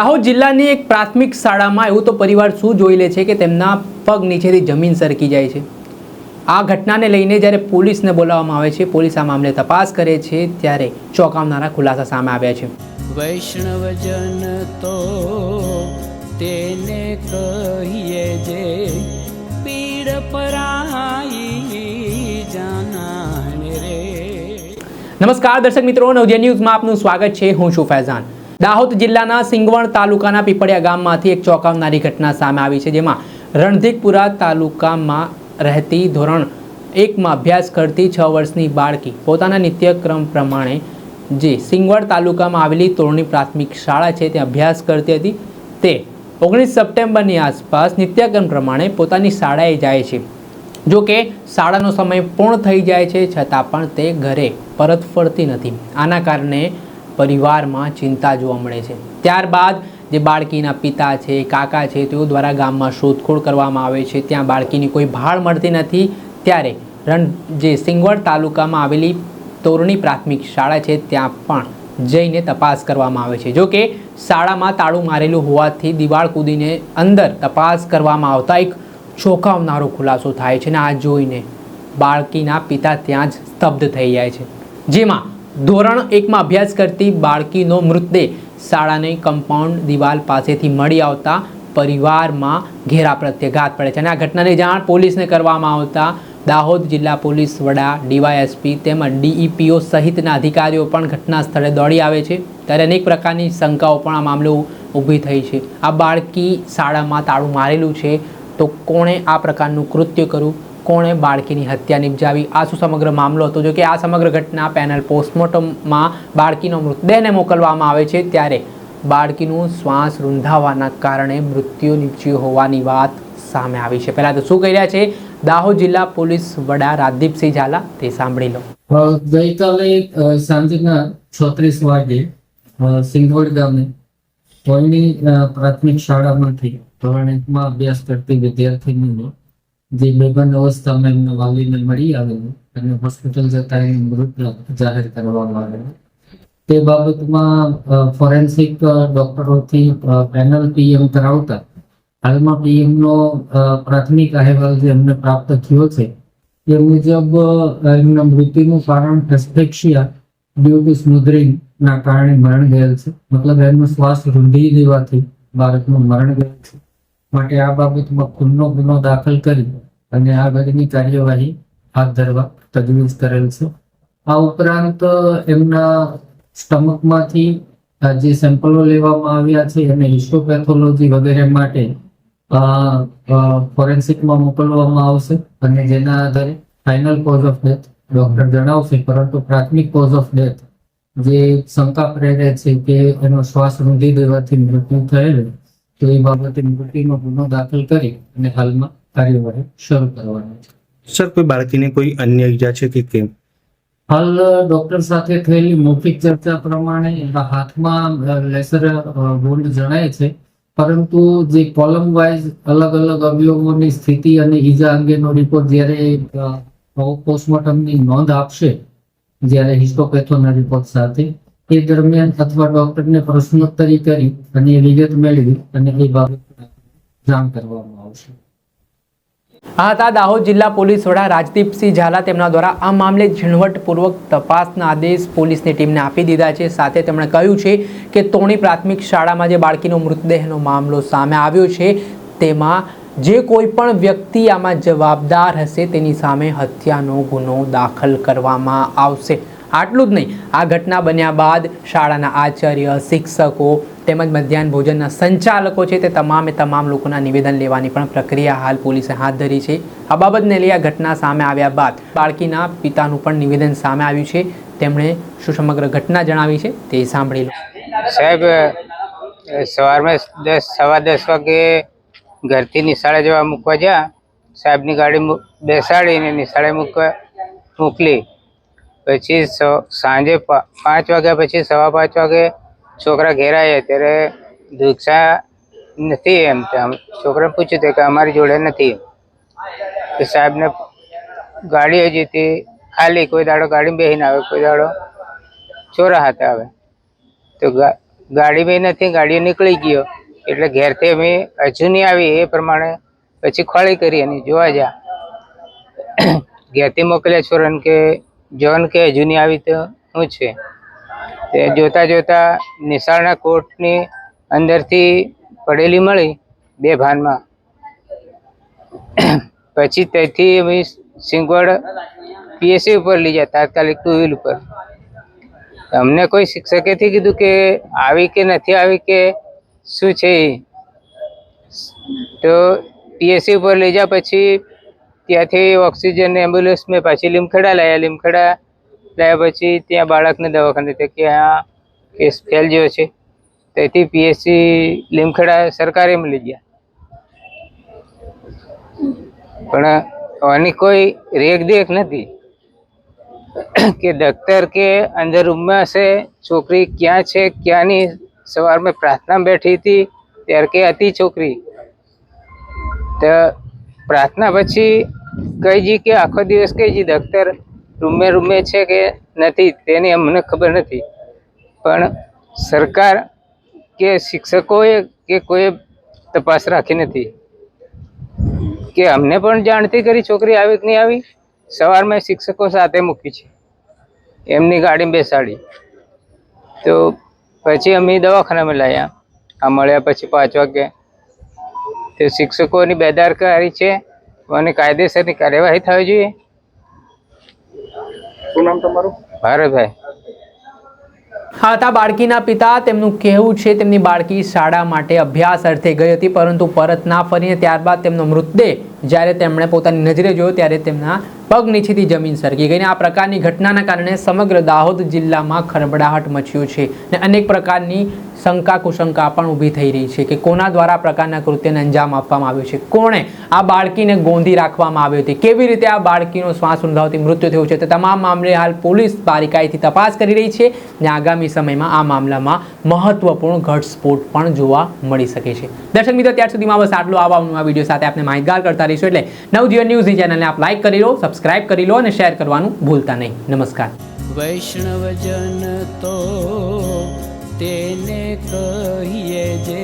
દાહોદ જિલ્લાની એક પ્રાથમિક શાળામાં એવું તો પરિવાર શું જોઈ લે છે કે તેમના પગ નીચેથી જમીન સરકી જાય છે. આ ઘટનાને લઈને જ્યારે પોલીસને બોલાવવામાં આવે છે પોલીસ આ મામલે તપાસ કરે છે ત્યારે ચોંકાવનારા ખુલાસા સામે આવ્યા છે. વૈષ્ણવજન તો તેને કહીએ જે પીડ પરાઈ જાનાને રે. નમસ્કાર દર્શક મિત્રો નવજે ન્યૂઝમાં આપનું સ્વાગત છે. હું છું ફૈઝાન. દાહોદ જિલ્લાના સિંગવણ તાલુકાના પીપળિયા ગામમાંથી એક ચોંકાવનારી ઘટના સામે આવી છે, જેમાં રણધીકપુરા તાલુકામાં રહેતી ધોરણ એકમાં અભ્યાસ કરતી છ વર્ષની બાળકી પોતાના નિત્યક્રમ પ્રમાણે જે સિંગવડ તાલુકામાં આવેલી તોરણી પ્રાથમિક શાળા છે, ત્યાં અભ્યાસ કરતી હતી. તે ઓગણીસ સપ્ટેમ્બરની આસપાસ નિત્યક્રમ પ્રમાણે પોતાની શાળાએ જાય છે. જો કે, શાળાનો સમય પૂર્ણ થઈ જાય છે, છતાં પણ તે ઘરે પરત ફરતી નથી. આના કારણે પરિવારમાં ચિંતા જોવા મળે છે. ત્યારબાદ જે બાળકીના પિતા છે, કાકા છે, તેઓ દ્વારા ગામમાં શોધખોળ કરવામાં આવે છે. ત્યાં બાળકીની કોઈ ભાળ મળતી નથી. ત્યારે રણ જે સિંગવડ તાલુકામાં આવેલી તોરણી પ્રાથમિક શાળા છે, ત્યાં પણ જઈને તપાસ કરવામાં આવે છે. જો કે શાળામાં તાળું મારેલું હોવાથી દિવાળ કૂદીને અંદર તપાસ કરવામાં આવતા એક ચોંકાવનારો ખુલાસો થાય છે અને આ જોઈને બાળકીના પિતા ત્યાં જ સ્તબ્ધ થઈ જાય છે. જેમાં ધોરણ એકમાં અભ્યાસ કરતી બાળકીનો મૃતદેહ શાળાની કમ્પાઉન્ડ દિવાલ પાસેથી મળી આવતા પરિવારમાં ઘેરા પ્રત્યાઘાત પડે છે. અને આ ઘટનાની જાણ પોલીસને કરવામાં આવતા દાહોદ જિલ્લા પોલીસ વડા, ડીવાયએસપી તેમજ ડીઈપીઓ સહિતના અધિકારીઓ પણ ઘટના સ્થળે દોડી આવે છે. ત્યારે અનેક પ્રકારની શંકાઓ પણ આ મામલે ઊભી થઈ છે. આ બાળકી શાળામાં તાળું મારેલું છે તો કોણે આ પ્રકારનું કૃત્ય કર્યું? કોણે બાળકીની હત્યા નિપજાવી? આ શું સમગ્ર મામલો હતો? જો કે આ સમગ્ર ઘટના પેનલ પોસ્ટમોર્ટમમાં બાળકીનો મૃતદેહને મોકલવામાં આવે છે ત્યારે બાળકીનું શ્વાસ રૂંધાવાના કારણે મૃત્યુ નીપજ્યું હોવાની વાત સામે આવી છે. પહેલાં તો શું કહી રહ્યા છે? દાહોદ જિલ્લા પોલીસ વડા રાજદીપસિંહ ઝાલા, તે સાંભળી લો. ગઈકાલે સાંજના છત્રીસ વાગે સિંગવડ ગામે કોઈની પ્રાથમિક શાળામાંથી ધોરણ એકમાં અભ્યાસ કરતી વિદ્યાર્થીનીને જે બેભાન અવસ્થામાં એમના વાલીને મળી આવેલું. અને હોસ્પિટલ જતા એ મૃત જાહેર કરવામાં આવેલું. તે બાબતમાં ફોરેન્સિક ડોક્ટરોથી પેનલ પીએમ કરાવતા. હાલમાં પીએમ નો પ્રાથમિક અહેવાલ જે એમને પ્રાપ્ત થયો છે, એ મુજબ એમના મૃત્યુનું કારણ એસ્ફેક્સિયા ડ્યુ ટુ સ્મુધરિંગ ના કારણે મરણ ગયેલ છે. મતલબ એમનો શ્વાસ રૂંધી દેવાથી બાળકનું મરણ ગયેલ છે. માટે આ બાબતમાં ખૂનનો ગુનો દાખલ કરી અને આગળની કાર્યવાહી હાથ ધરવા તજવીજ કરેલ છે. આ ઉપરાંત એમના સ્ટમકમાંથી આ જે સેમ્પલો લેવામાં આવ્યા છે અને હિસ્ટોપેથોલોજી વગેરે માટે ફોરેન્સિકમાં મોકલવામાં આવશે અને જેના આધારે final cause of death doctor જણાવશે, પરંતુ પ્રાથમિક કોઝ ઓફ ડેથ જે શંકા પ્રેરે છે કે એનો શ્વાસ રૂંધી દેવાથી મૃત્યુ થયેલું, તો એ બાબતે મૃત્યુનો ગુનો દાખલ કરી અને હાલમાં કાર્યવાહી શરૂ કરવાની છે. સર કોઈ બાળકીને કોઈ અન્ય ઈજા છે કે કેમ? હાલ ડોક્ટર સાથે થયેલી મૌખિક ચર્ચા પ્રમાણે એના હાથમાં લેસર વોન્ડ જણાય છે. પરંતુ જે કોલમ વાઇઝ અલગ અલગ અવયવોની સ્થિતિ અને ઈજા અંગેનો રિપોર્ટ જ્યારે પોસ્ટમોર્ટમની નોંધ આપશે જ્યારે હિસ્ટોપેથોના રિપોર્ટ સાથે એ દરમિયાન અથવા ડોક્ટરને પ્રશ્નોત્તરી કરી અને વિગત મેળવી અને એ બાબત જાણ કરવામાં આવશે. આ હતા દાહોદ જિલ્લા પોલીસ વડા રાજદીપસિંહ ઝાલા તેમના દ્વારા આ મામલે ઝીણવટપૂર્વક તપાસના આદેશ પોલીસની ટીમને આપી દીધા છે. સાથે તેમણે કહ્યું છે કે તોણી પ્રાથમિક શાળામાં જે બાળકીનો મૃતદેહનો મામલો સામે આવ્યો છે, તેમાં જે કોઈ પણ વ્યક્તિ આમાં જવાબદાર હશે તેની સામે હત્યાનો ગુનો દાખલ કરવામાં આવશે. આટલું જ નહીં. આ ઘટના બન્યા બાદ શાળાના આચાર્ય, શિક્ષકો તેમજ મધ્યાહન ભોજનના સંચાલકો છે તે તમામે તમામ લોકોના નિવેદન લેવાની પણ પ્રક્રિયા હાલ પોલીસે હાથ ધરી છે. આ બાબતને લઈ આ ઘટના સામે આવ્યા બાદ બાળકીના પિતાનું પણ નિવેદન સામે આવ્યું છે. તેમણે શું સમગ્ર ઘટના જણાવી છે તે સાંભળી લો. સાહેબ સવારમાં દસ, સવા દસ વાગે ઘરથી નિશાળે જવા મૂકવા જ્યાં સાહેબની ગાડી બેસાડીને નિશાળે મૂકવા, મોકલી. પછી સાંજે પાંચ વાગ્યા પછી સવા પાંચ વાગે છોકરા ઘેર આવ્યા ત્યારે દીક્ષા નથી એમ તેમ છોકરાને પૂછ્યું હતું કે અમારી જોડે નથી તો સાહેબને ગાડી હજી હતી ખાલી, કોઈ દાડો ગાડી બેહીને આવે, કોઈ દાડો ચોરા હાથે આવે. તો ગાડી બે નથી ગાડીઓ નીકળી ગયો. એટલે ઘેરથી અમે હજુ નહીં આવી એ પ્રમાણે પછી ખોળી કરી અને જોવા જા ઘેરથી મોકલ્યા છોરાને કે જોન કે હજુ નહીં આવી તો શું છે? તે જોતા જોતા નિશાળના કોર્ટની અંદરથી પડેલી મળી બે ભાનમાં. પછી ત્યાંથી અમે સિંગવડ પીએસસી ઉપર લઈ ગયા, તાત્કાલિક ટુ વ્હીલ ઉપર. અમને કોઈ શિક્ષકેથી કીધું કે, આવી કે નથી આવી કે શું છે તો પીએસસી ઉપર લઈ જા, પછી ત્યાંથી ઓક્સિજન એમ્બ્યુલન્સ મેં પાછી લીમખેડા લાવ્યા લીમખેડા લાવ્યા પછી ત્યાં બાળકને દવાખાને તે કે આ કેસ ફેલ જેવો છે. તેથી પીએસસી લીમખેડા સરકારીમાં લઈ ગયા. પણ આની કોઈ રેખ દેખ નથી કે દફતર કે અંદર રૂમમાં હશે છોકરી ક્યાં છે, ક્યાંની સવારમાં પ્રાર્થના બેઠી હતી, ત્યારે કે હતી છોકરી. તો પ્રાર્થના પછી કઈ કે આખો દિવસ કઈ દફતર રૂમે રૂમે છે કે નથી, તેની અમને ખબર નથી. પણ સરકાર કે શિક્ષકોએ કે કોઈ તપાસ રાખી નથી? કે અમને પણ જાણતી કરી છોકરી આવી કે નહીં આવી? સવારમાં શિક્ષકો સાથે મૂકી છે. એમની ગાડી બેસાડી. તો પછી અમે દવાખાનામાં લાવ્યા આ મળ્યા પછી પાંચ વાગે તે શિક્ષકોની બેદારકારી છે. અને કાયદેસરની કાર્યવાહી થવી જોઈએ. શું નામ તમારું? ભારતભાઈ. હા તા બાળકીના પિતા તેમનું કહેવું છે તેમની બાળકી શાળા માટે અભ્યાસ અર્થે ગઈ હતી પરંતુ પરત ના ફરીને ત્યારબાદ તેમનો મૃતદેહ જ્યારે તેમણે પોતાની નજરે જોયો ત્યારે તેમના પગ નીચેથી જમીન સરકી ગઈ આ પ્રકારની ઘટનાના કારણે સમગ્ર દાહોદ જિલ્લામાં ખરબડાહટ મચ્યો છે અને અનેક પ્રકારની શંકા કુશંકા પણ ઊભી થઈ રહી છે કે કોના દ્વારા આ પ્રકારના કૃત્યને અંજામ આપવામાં આવ્યો છે? કોણે આ બાળકીને ગોંધી રાખવામાં આવી હતી કેવી રીતે આ બાળકીનો શ્વાસ ઊંધાવતી મૃત્યુ થયું છે? તે તમામ મામલે હાલ પોલીસ બારીકાઈથી તપાસ કરી રહી છે અને આગામી સમયમાં આ મામલામાં મહત્વપૂર્ણ ઘટસ્ફોટ પણ જોવા મળી શકે છે. દર્શક મિત્રો, ત્યાર સુધીમાં બસ આટલું. આવા નવા વીડિયો સાથે આપણે માહિતગાર કરતા કરીશું એટલે નવજીવન ન્યૂઝની ચેનલને આપ લાઇક કરી લો સબસ્ક્રાઇબ કરી લો અને શેર કરવાનું ભૂલતા નહીં. નમસ્કાર. વૈષ્ણવજન તો તેને કહીએ જે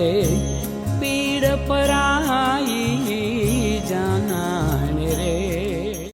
પીડ પરાઈ